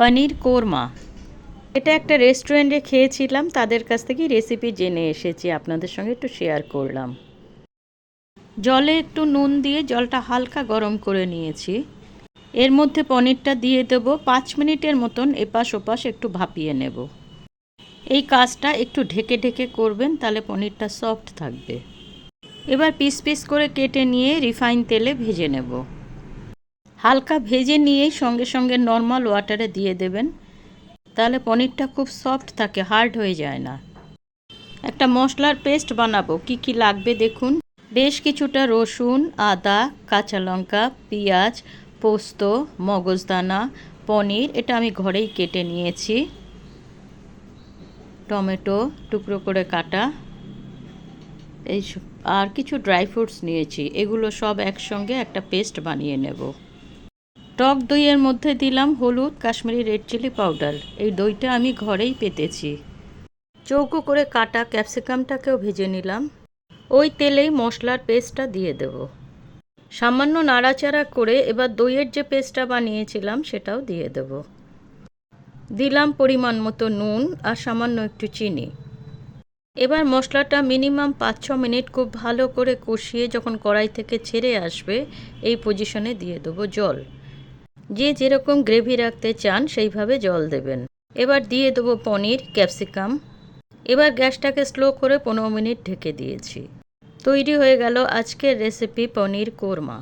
পনির কোরমা। এটা একটা রেস্টুরেন্টে খেয়েছিলাম, তাদের কাছ থেকে রেসিপি জেনে এসেছি, আপনাদের সঙ্গে একটু শেয়ার করলাম। জলে একটু নুন দিয়ে জলটা হালকা গরম করে নিয়েছি। এর মধ্যে পনিরটা দিয়ে দেব, পাঁচ মিনিটের মতন এপাশ ওপাশ একটু ভাপিয়ে নেব। এই কাজটা একটু ঢেকে ঢেকে করবেন, তাহলে পনিরটা সফট থাকবে। এবার পিস পিস করে কেটে নিয়ে রিফাইন তেলে ভেজে নেব। হালকা ভেজে নিয়েই সঙ্গে সঙ্গে নর্মাল ওয়াটারে দিয়ে দেবেন। তাহলে পনিরটা খুব সফট থাকে হার্ড হয়ে যায় না। একটা মশলার পেস্ট বানাবো, কি কি লাগবে দেখুন। বেশ কিছুটা রসুন, আদা, কাঁচা লঙ্কা, পেঁয়াজ, পোস্ত, মগজদানা, পনির, এটা আমি ঘরেই কেটে নিয়েছি। টমেটো টুকরো করে কাটা। এই আর কিছু ড্রাই ফ্রুটস নিয়েছি, এগুলো সব একসঙ্গে একটা পেস্ট বানিয়ে নেব। টক দইয়ের মধ্যে দিলাম হলুদ, কাশ্মীরি রেড চিলি পাউডার। এই দইটা আমি ঘরেই পেতেছি। চৌকো করে কাটা ক্যাপসিকামটাকেও ভেজে নিলাম। ওই তেলেই মশলার পেস্টটা দিয়ে দেব। সামান্য নাড়াচাড়া করে এবার দইয়ের যে পেস্টটা বানিয়েছিলাম সেটাও দিয়ে দেব। দিলাম পরিমাণ মতো নুন আর সামান্য একটু চিনি। এবার মশলাটা মিনিমাম পাঁচ ছ মিনিট খুব ভালো করে কষিয়ে যখন কড়াই থেকে ছেড়ে আসবে, এই পজিশনে দিয়ে দেবো জল। যে যেরকম গ্রেভি রাখতে চান, সেইভাবে জল দেবেন। এবার দিয়ে দেবো পনির, ক্যাপসিকাম। এবার গ্যাসটাকে স্লো করে পনেরো মিনিট ঢেকে দিয়েছি। তৈরি হয়ে গেল আজকের রেসিপি পনির কোরমা।